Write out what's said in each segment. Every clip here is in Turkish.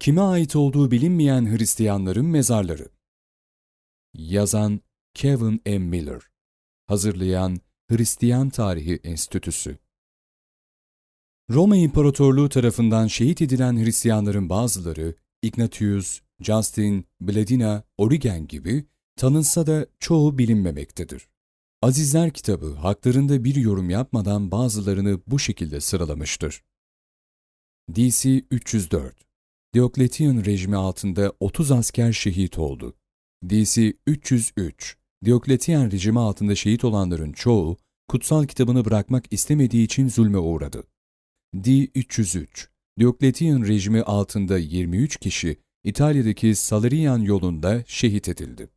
Kime ait olduğu bilinmeyen Hristiyanların mezarları. Yazan Kevin M. Miller. Hazırlayan Hristiyan Tarihi Enstitüsü. Roma İmparatorluğu tarafından şehit edilen Hristiyanların bazıları Ignatius, Justin, Bledina, Origen gibi tanınsa da çoğu bilinmemektedir. Azizler kitabı haklarında bir yorum yapmadan bazılarını bu şekilde sıralamıştır. DC 304 Diokletian rejimi altında 30 asker şehit oldu. DC 303 Diokletian rejimi altında şehit olanların çoğu, kutsal kitabını bırakmak istemediği için zulme uğradı. D303 Diokletian rejimi altında 23 kişi İtalya'daki Salerian yolunda şehit edildi.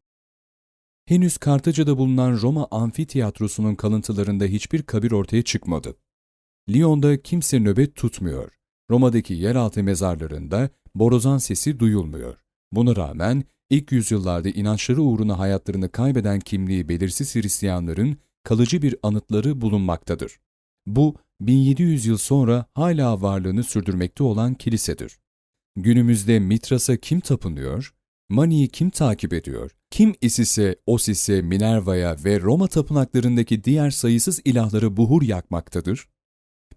Henüz Kartaca'da bulunan Roma amfiteyatrosunun kalıntılarında hiçbir kabir ortaya çıkmadı. Lyon'da kimse nöbet tutmuyor. Roma'daki yeraltı mezarlarında borazan sesi duyulmuyor. Buna rağmen ilk yüzyıllarda inançları uğruna hayatlarını kaybeden kimliği belirsiz Hristiyanların kalıcı bir anıtları bulunmaktadır. Bu, 1700 yıl sonra hala varlığını sürdürmekte olan kilisedir. Günümüzde Mitras'a kim tapınıyor? Mani'yi kim takip ediyor? Kim Isis'e, Osis'e, Minerva'ya ve Roma tapınaklarındaki diğer sayısız ilahları buhur yakmaktadır?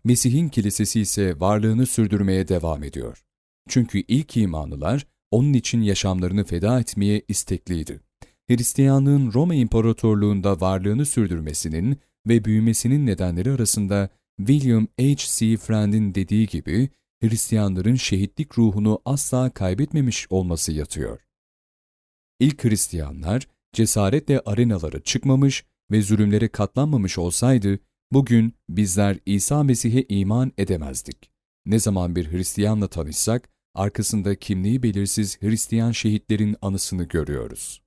Mesih'in kilisesi ise varlığını sürdürmeye devam ediyor. Çünkü ilk imanlılar onun için yaşamlarını feda etmeye istekliydi. Hristiyanlığın Roma İmparatorluğunda varlığını sürdürmesinin ve büyümesinin nedenleri arasında William H. C. Friend'in dediği gibi Hristiyanların şehitlik ruhunu asla kaybetmemiş olması yatıyor. İlk Hristiyanlar cesaretle arenalara çıkmamış ve zulümlere katlanmamış olsaydı, bugün bizler İsa Mesih'e iman edemezdik. Ne zaman bir Hristiyanla tanışsak, arkasında kimliği belirsiz Hristiyan şehitlerin anısını görüyoruz.